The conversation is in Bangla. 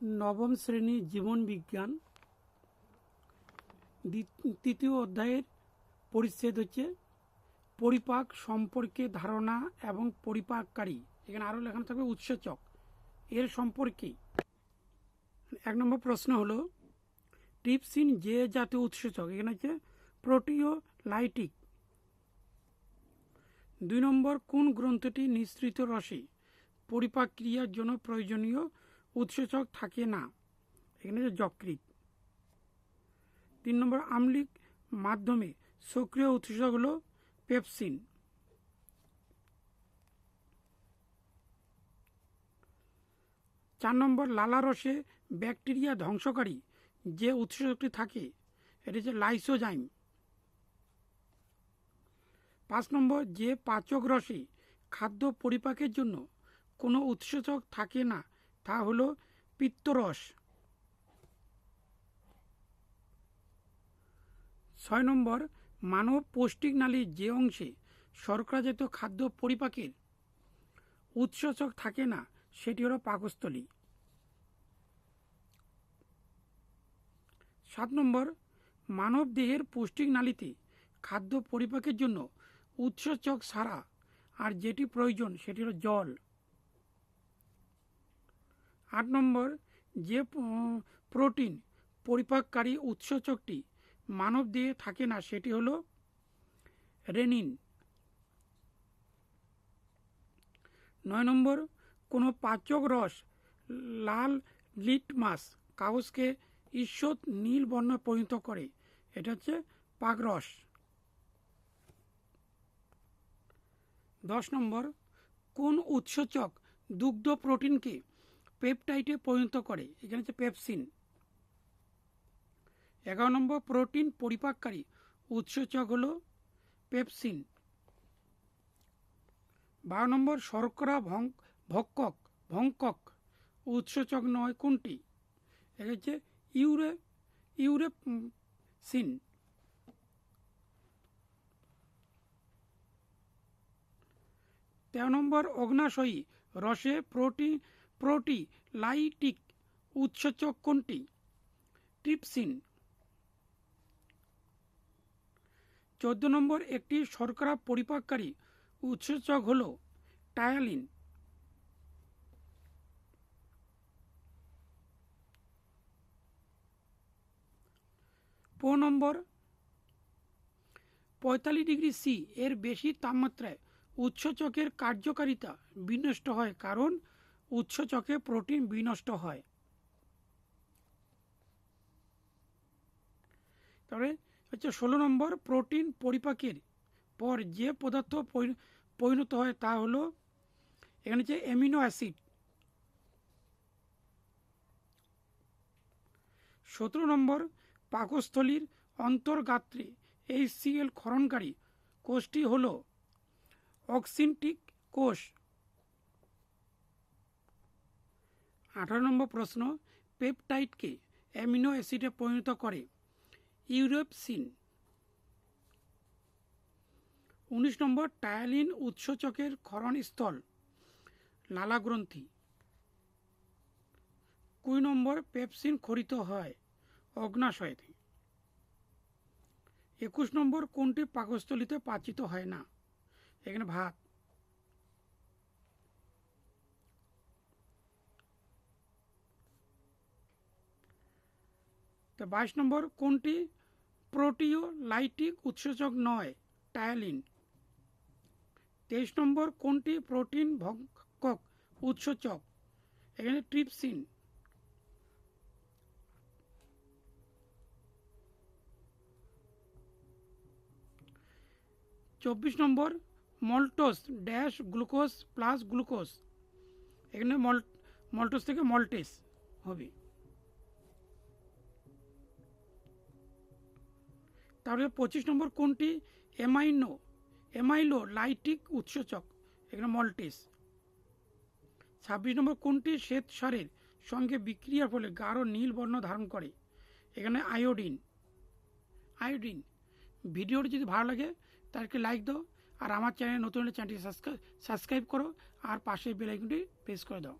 নবম শ্রেণি জীবন বিজ্ঞান। তৃতীয় অধ্যায়ের পরিচ্ছেদ হচ্ছে পরিপাক সম্পর্কে ধারণা এবং পরিপাককারী। এখানে আরও লেখানো থাকবে উৎসেচক। এর সম্পর্কে এক নম্বর প্রশ্ন হলো টিপসিন যে জাতীয় উৎসেচক, এখানে হচ্ছে প্রোটিওলাইটিক। দুই নম্বর, কোন গ্রন্থটি নিঃসৃত রসে পরিপাক ক্রিয়ার জন্য প্রয়োজনীয় উৎসেচক থাকে না। এখানে হচ্ছে যকৃত তিন নম্বর আম্লিক মাধ্যমে সক্রিয় উৎসেচক হলো পেপসিন। চার নম্বর লালা রসে ব্যাকটেরিয়া ধ্বংসকারী যে উৎসেচকটি থাকে এটি হচ্ছে লাইসোজাইম। পাঁচ নম্বর যে পাচক রসে খাদ্য পরিপাকের জন্য কোনো উৎসেচক থাকে না তা হলো পিত্তরস। ছয় নম্বর, মানব পৌষ্টিক নালীর যে অংশে শর্করাজাত খাদ্য পরিপাকের উৎসেচক থাকে না, সেটি হলো পাকস্থলী। সাত নম্বর, মানব দেহের পৌষ্টিক নালীতে খাদ্য পরিপাকের জন্য উৎসেচক ছাড়া আর যেটি প্রয়োজন সেটি হলো জল। আট নম্বর, যে প্রোটিন পরিপাককারী উৎসেচকটি মানব দেহে থাকে না, সেটি হলো রেনিন। নয় নম্বর, কোনো পাচক রস, লাল লিটমাস কাগজকে ঈষৎ নীল বর্ণ পরিণত করে। এটা হচ্ছে পাকরস দশ নম্বর, কোন উৎসেচক দুগ্ধ প্রোটিনকে পেপটাইটে পরিণত করে। এখানে হচ্ছে পেপসিন। এগারো নম্বর, প্রোটিন পরিপাককারী উৎসেচক হলো পেপসিন। বারো নম্বর, শর্করা ভং- ভক্ষক, ভঙ্কক উৎসেচক নয় কোনটি? এটা হচ্ছে ইউরে ইউরেসিন তেরো নম্বর, অগ্নাশয়ী রসে প্রোটি প্রোটিলাইটিক উৎসেচক কোনটি? ট্রিপসিন। চোদ্দ নম্বর একটি শর্করা পরিপাককারী উৎসেচক হল টায়ালিন। পনেরো নম্বর, পঁয়তাল্লিশ ডিগ্রি সি এর বেশি তাপমাত্রায় উৎসেচকের কার্যকারিতা বিনষ্ট হয় কারণ উৎসেচকে প্রোটিন বিনষ্ট হয়। তারপরে হচ্ছে ষোলো নম্বর, প্রোটিন পরিপাকের পর যে পদার্থ পরি- পরিণত হয় তা হলো এখানে হচ্ছে অ্যামিনো অ্যাসিড। সতেরো নম্বর, পাকস্থলীর অন্তর্গাত্রে এই সিএল ক্ষরণকারী কোষটি হল অক্সিনটিক কোষ। আঠারো নম্বর প্রশ্ন পেপটাইডকে অ্যামিনো অ্যাসিডে পরিণত করে? ইউরোপসিন। উনিশ নম্বর, টায়ালিন উৎসেচকের ক্ষরণস্থল। লালা গ্রন্থি। কুড়ি নম্বর, পেপসিন খরিত হয় অগ্নাশয়তে। একুশ নম্বর, কোনটি পাকস্থলিতে পাচিত হয় না? এখানে ভাত। তো বাইশ নম্বর, কোনটি? প্রোটিওলাইটিক উৎসেচক নয় টায়ালিন তেইশ নম্বর, কোনটি? প্রোটিন ভক্ষক উৎসেচক, এখানে ট্রিপসিন। চব্বিশ নম্বর, maltose dash glucose plus glucose, এখানে মল, মল্টোস থেকে মল্টেস হবে। তাহলে পঁচিশ নম্বর কোনটি? এমাইনো এমাইলো লাইটিক উৎসেচক, এখানে মল্টেস। ছাব্বিশ নম্বর কোনটি? শ্বেত সারের সঙ্গে বিক্রিয়ার ফলে গাঢ় নীল বর্ণ ধারণ করে, এখানে আয়োডিন। আয়োডিন। ভিডিওটি যদি ভালো লাগে তাদেরকে লাইক দাও, আর আমার চ্যানেল নতুন হলে চ্যানেলটি সাবস্ক্রাইব করো, আর পাশের বেল আইকনটি প্রেস করে দাও।